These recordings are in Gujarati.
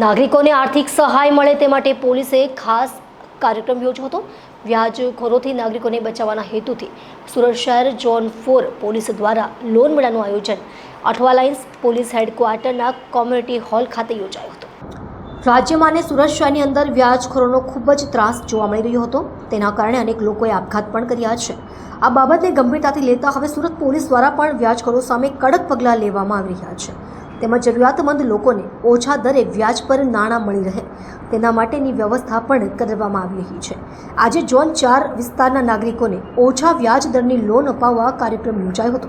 નાગરિકોને આર્થિક સહાય મળે તે માટે પોલીસે ખાસ કાર્યક્રમ યોજ્યો હતો. વ્યાજખોરોથી નાગરિકોને બચાવવાના હેતુથી સુરત શહેર ઝોન ફોર પોલીસ દ્વારા લોન મેળાનું આયોજન અઠવા લાઇન્સ પોલીસ હેડક્વાર્ટરના કોમ્યુનિટી હોલ ખાતે યોજાયું હતું. રાજ્યમાં અને સુરત શહેરની અંદર વ્યાજખોરોનો ખૂબ જ ત્રાસ જોવા મળી રહ્યો હતો. તેના કારણે અનેક લોકોએ આપઘાત પણ કર્યા છે. આ બાબતને ગંભીરતાથી લેતા હવે સુરત પોલીસ દ્વારા પણ વ્યાજખોરો સામે કડક પગલાં લેવામાં આવી રહ્યા છે. તેમજ જરૂરિયાતમંદ લોકોને ઓછા દરે વ્યાજ પર નાણાં મળી રહે. તેના માટેની વ્યવસ્થા પણ કરવામાં આવી રહી છે. આજે ઝોન ચાર વિસ્તારના નાગરિકોને ઓછા વ્યાજ દરની લોન અપાવવા કાર્યક્રમ યોજાયો હતો.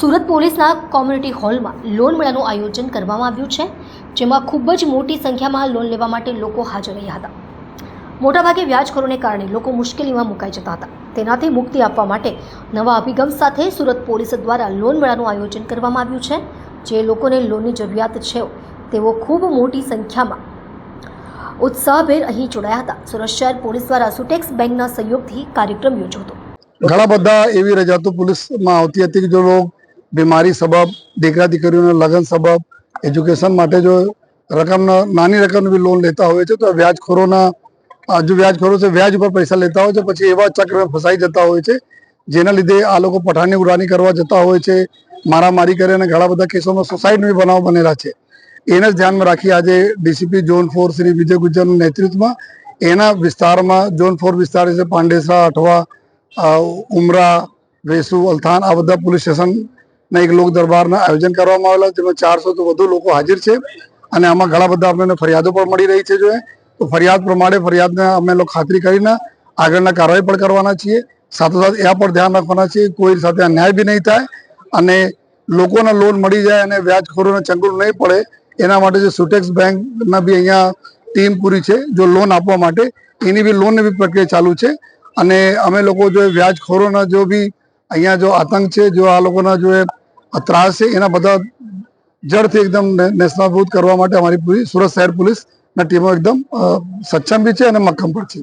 સુરત પોલીસના કોમ્યુનિટી હોલમાં લોન મેળાનું આયોજન કરવામાં આવ્યું છે, જેમાં ખૂબ જ મોટી સંખ્યામાં લોન લેવા માટે લોકો હાજર રહ્યા હતા. મોટાભાગે વ્યાજખોરોને કારણે લોકો મુશ્કેલીમાં મુકાઈ જતા હતા. તેનાથી મુક્તિ આપવા માટે નવા અભિગમ સાથે સુરત પોલીસ દ્વારા લોન મેળાનું આયોજન કરવામાં આવ્યું છે. જે લોકોને લોનની જરૂરિયાત છે, તેઓ ખૂબ મોટી સંખ્યામાં ઉત્સાહભેર અહીં જોડાયા હતા. સુરત શહેર પોલીસ દ્વારા સુટેક્સ બેંકના સહયોગથી કાર્યક્રમ યોજ્યો હતો. ઘણા બધા એવી રજાતો પોલીસમાં આવતી હતી કે જો લોક બીમારી સબબ, દીકરા દીકરીઓને લગ્ન સબબ, એજ્યુકેશન માટે જો રકમ, નાની રકમની લોન લેતા હોય છે, તો વ્યાજખોરોના જો વ્યાજખોરો છે, વ્યાજ ઉપર પૈસા લેતા હોય છે, પછી એવા ચક્રમાં ફસાઈ જતા હોય છે જેના લીધે આ લોકો પઠાણની ઉડાની કરવા જતા હોય છે, મારામારી કરે અને ઘણા બધા કેસોમાં સુસાઇડ બી બનાવ બનેલા છે. એને જ ધ્યાનમાં રાખી આજે DCP zone four Shri Vijay ગુજ્જરના નેતૃત્વમાં એના વિસ્તારમાં ઝોન ફોર વિસ્તાર છે, પાંડેસરા, અઠવા ઉમરા, વેસુ, અલથાન, આ બધા પોલીસ સ્ટેશનના એક લોક દરબારના આયોજન કરવામાં આવેલા, જેમાં ચારસો તો વધુ લોકો હાજર છે અને આમાં ઘણા બધા અમને ફરિયાદો પણ મળી રહી છે જો તો ફરિયાદ પ્રમાણે ફરિયાદને અમે લોકો ખાતરી કરીને આગળના કાર્યવાહી પણ કરવાના છીએ. સાથોસાથ એ પણ ધ્યાન રાખવાના છે, કોઈ સાથે અન્યાય બી નહીં થાય અને લોકોને લોન મળી જાય અને વ્યાજખોરોને ચંગુલ નહીં પડે, એના માટે જે સુટેક્સ બેંકના બી અહીંયા ટીમ પૂરી છે, જો લોન આપવા માટે, એની બી લોનની બી પ્રક્રિયા ચાલુ છે. અને અમે લોકો જો વ્યાજખોરોના જો બી અહીંયા જો આતંક છે, જો આ લોકોના જો ત્રાસ છે, એના બધા જડથી એકદમ નેશનાભૂત કરવા માટે અમારી પૂરી સુરત શહેર પોલીસના ટીમો એકદમ સક્ષમ બી છે અને મક્કમ પણ છે.